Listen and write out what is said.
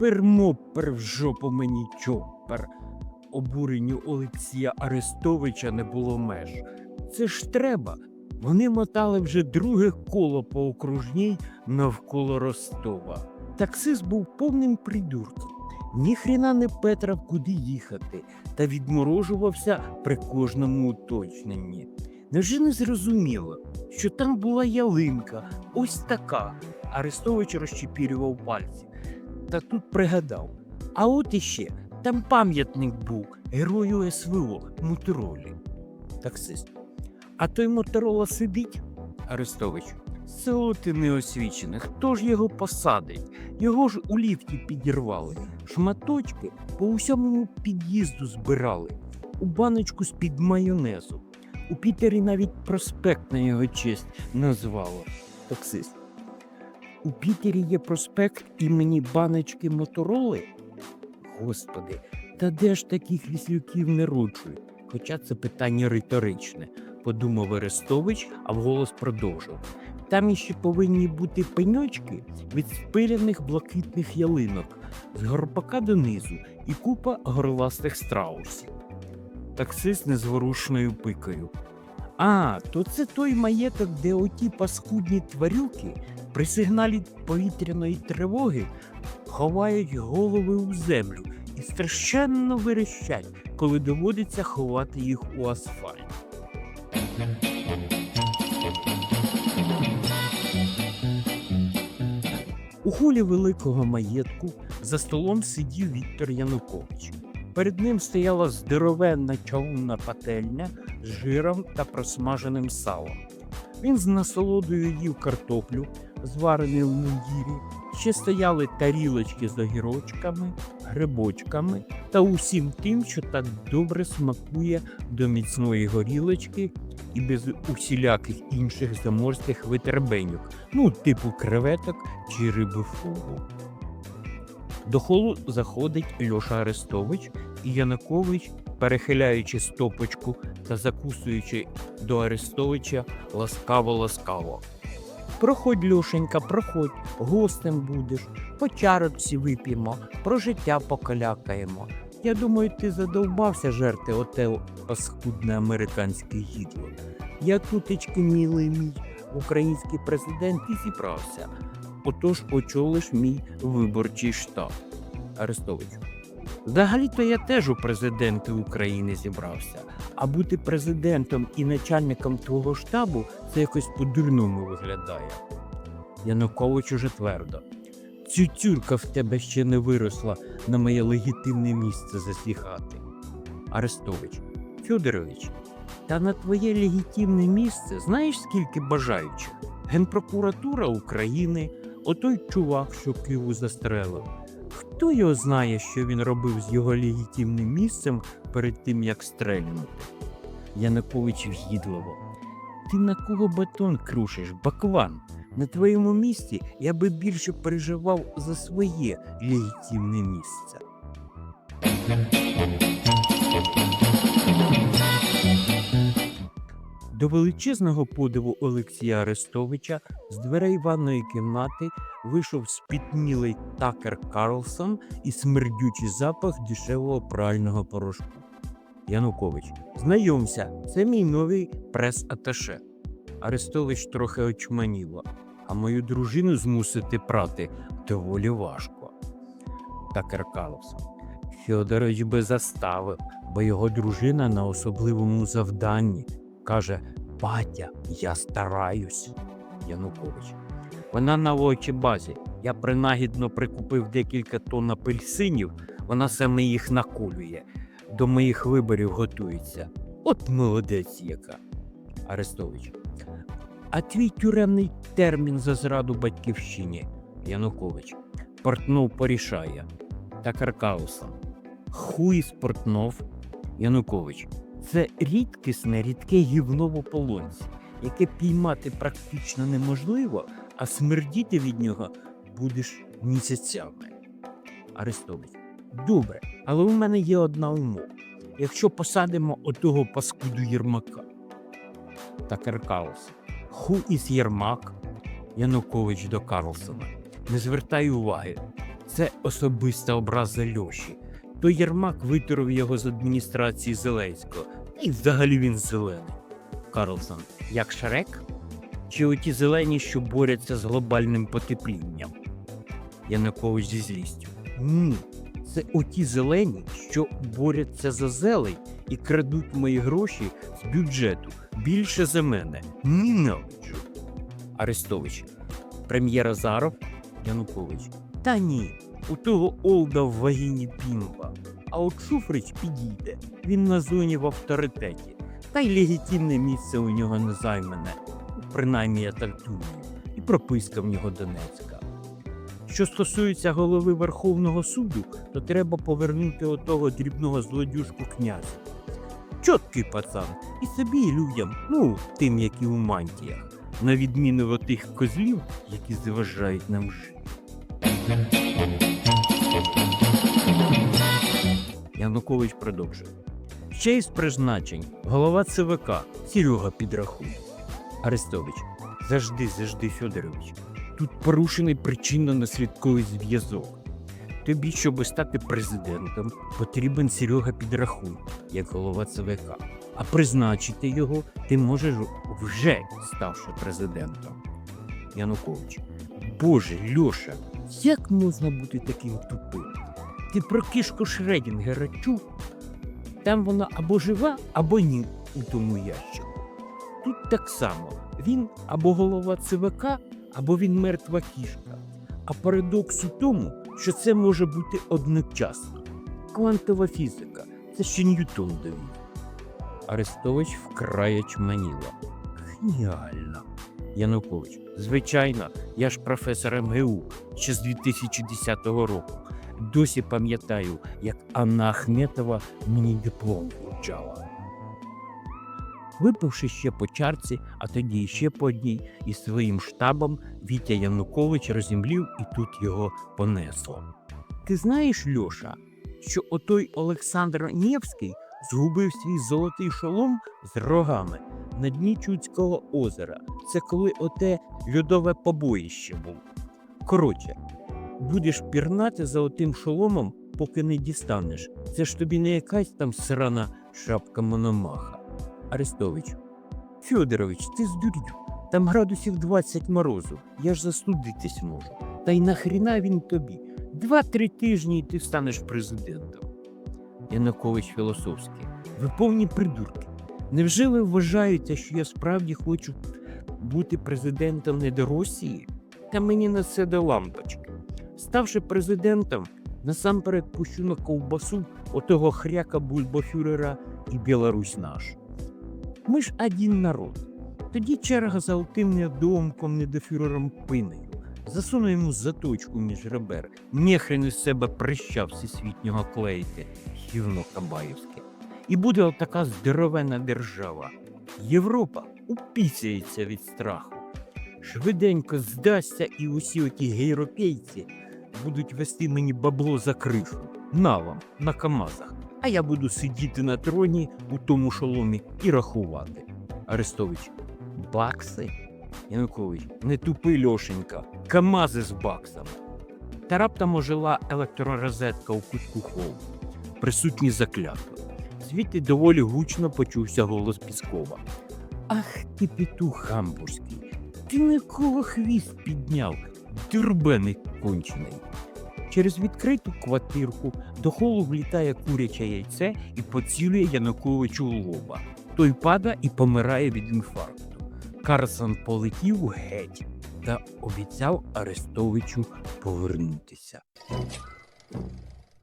Мопер, мопер, в жопу мені чопер. Обуренню Олексія Арестовича не було меж. Це ж треба. Вони мотали вже друге коло по окружній навколо Ростова. Таксист був повним придурком. Ніхрена не Петрав, куди їхати, та відморожувався при кожному уточненні. Невже не зрозуміло, що там була ялинка, ось така. Арестович розчепірював пальці. Та тут пригадав. А от іще там пам'ятник був герою СВО Моторолі. Таксист. А той Моторола сидить? Арестович. Село ти неосвічене. Хто ж його посадить? Його ж у ліфті підірвали. Шматочки по усьому під'їзду збирали. У баночку з-під майонезу. У Пітері навіть проспект на його честь назвало. Таксист. У Пітері є проспект імені баночки Мотороли? Господи, та де ж таких віслюків народжують? Хоча це питання риторичне, подумав Арестович, а вголос продовжив. Там іще повинні бути пеньочки від спиляних блакитних ялинок з горбака донизу і купа горластих страусів. Таксист незворушною пикою. А, то це той маєток, де оті паскудні тварюки при сигналі повітряної тривоги ховають голови у землю і страшенно верещать, коли доводиться ховати їх у асфальт. У холі великого маєтку за столом сидів Віктор Янукович. Перед ним стояла здоровенна чавунна пательня жиром та просмаженим салом. Він з насолодою їв картоплю, зварений в мундірі. Ще стояли тарілочки з огірочками, грибочками та усім тим, що так добре смакує до міцної горілочки і без усіляких інших заморських витербеньок, ну, типу креветок чи риби фугу. До холу заходить Льоша Арестович і Янукович, перехиляючи стопочку та закусуючи до Арестовича ласкаво-ласкаво. Проходь, Льошенька, проходь, гостем будеш, по чарочці вип'ємо, про життя покалякаємо. Я думаю, ти задовбався жерти оте паскудне американське гідло. Я тутечки, милий мій, український президент і зібрався. Отож очолиш мій виборчий штаб. Арестович. Взагалі-то я теж у президенти України зібрався. А бути президентом і начальником твого штабу це якось по-дурному виглядає. Янукович уже твердо. Цюцюрка в тебе ще не виросла на моє легітимне місце засігати. Арестович. Фьодорович, та на твоє легітимне місце знаєш скільки бажаючих? Генпрокуратура України, отой чувак, що Києву застрелив. Хто його знає, що він робив з його легітимним місцем перед тим, як стрельнути? Янукович вгідливо. Ти на кого батон крушиш, бакван? На твоєму місці я би більше переживав за своє легітимне місце. До величезного подиву Олексія Арестовича з дверей ванної кімнати вийшов спітнілий такер Карлсон і смердючий запах дешевого прального порошку. Янукович, знайомся, це мій новий прес-аташе. Арестович трохи очманіло, а мою дружину змусити прати доволі важко. Такер Карлсон. Фьодорович би заставив, бо його дружина на особливому завданні. Каже, батя, я стараюсь. Янукович. Вона на очі базі. Я принагідно прикупив декілька тонн апельсинів, вона саме їх наколює. До моїх виборів готується. От молодець яка. Арестович. А твій тюремний термін за зраду батьківщині. Янукович. Портнов порішає. Та Каркауса. Хуй з Портнов. Янукович. Це рідкісне рідке гівно в ополонці, яке піймати практично неможливо, а смердіти від нього будеш місяцями. Арестович. Добре, але у мене є одна умова. Якщо посадимо отого паскуду Єрмака. Такер Карлсон. Ху із Єрмак? Янукович до Карлсона. Не звертай уваги. Це особиста образа Льоші. То Єрмак витурив його з адміністрації Зеленського. І взагалі він зелений. Карлсон, як Шрек? Чи оті зелені, що борються з глобальним потеплінням? Янукович зі злістю. Ні, це оті зелені, що борються за зелень і крадуть мої гроші з бюджету більше за мене. Ненавиджу. Арестович. Прем'єр Азаров. Янукович. Та ні, у того Олда в вагіні пімба. А от Шуфрич підійде. Він на зоні в авторитеті. Та й легітимне місце у нього не займене. Принаймні я так думаю. І прописка в нього Донецька. Що стосується голови Верховного суду, то треба повернути отого дрібного злодюжку князя. Чоткий пацан, і собі і людям, ну, тим, які у мантіях, на відміну від тих козлів, які заважають нам жити. Янукович продовжує. Ще із призначень голова ЦВК Серега підрахує. Арестович. Завжди, завжди, Федорович. Тут порушений причинно-наслідковий зв'язок. Тобі, щоб стати президентом, потрібен Серега підрахуй, як голова ЦВК. А призначити його ти можеш вже ставши президентом. Янукович. Боже, Льоша, як можна бути таким тупим? Ти про кішку Шредінгера чув? Там вона або жива, або ні у тому ящику. Тут так само. Він або голова ЦВК, або він мертва кішка. А парадокс у тому, що це може бути одночасно. Квантова фізика це ще Ньютон довів. Арестович вкрає чманіла. Геніально. Янукович. Звичайно, я ж професор МГУ ще з 2010 року. Досі пам'ятаю, як Анна Ахметова мені диплом вручала. Випивши ще по чарці, а тоді ще по одній, із своїм штабом Вітя Янукович розімлів і тут його понесло. Ти знаєш, Льоша, що отой Олександр Нєвський згубив свій золотий шолом з рогами на дні Чудського озера. Це коли оте льодове побоїще було. Коротше, будеш пірнати за отим шоломом, поки не дістанеш. Це ж тобі не якась там срана шапка Мономаха. Арестович. Федорович, ти здурів. Там градусів 20 морозу. Я ж застудитись можу. Та й нахріна він тобі. Два-три тижні і ти станеш президентом. Янукович філософський. Ви повні придурки. Невже ви вважаєте, що я справді хочу бути президентом не до Росії? Та мені на це до лампочки. Ставши президентом, насамперед пущу на ковбасу отого хряка бульбофюрера і Білорусь наш. Ми ж один народ. Тоді черга за отим недоумком недофюрером пинею. Засуну йому заточку між ребер. Нехрен із себе прища всесвітнього клеїти, гівно Кабаївське. І буде отака здоровена держава. Європа упісяється від страху. Швиденько здасться, і усі оті європейці будуть вести мені бабло за кришу. На вам, на Камазах. А я буду сидіти на троні у тому шоломі і рахувати. Арестович. Бакси? Янукович, не тупи Льошенька, Камази з баксами. Та раптом ожила електророзетка у кутку холу. Присутні заклятли. Звідти доволі гучно почувся голос Піскова. Ах ти петух гамбурзький, ти на кого хвіст підняв, дурбений кончений. Через відкриту квартирку до холу влітає куряче яйце і поцілює Януковичу лоба. Той пада і помирає від інфаркту. Карсон полетів геть та обіцяв Арестовичу повернутися.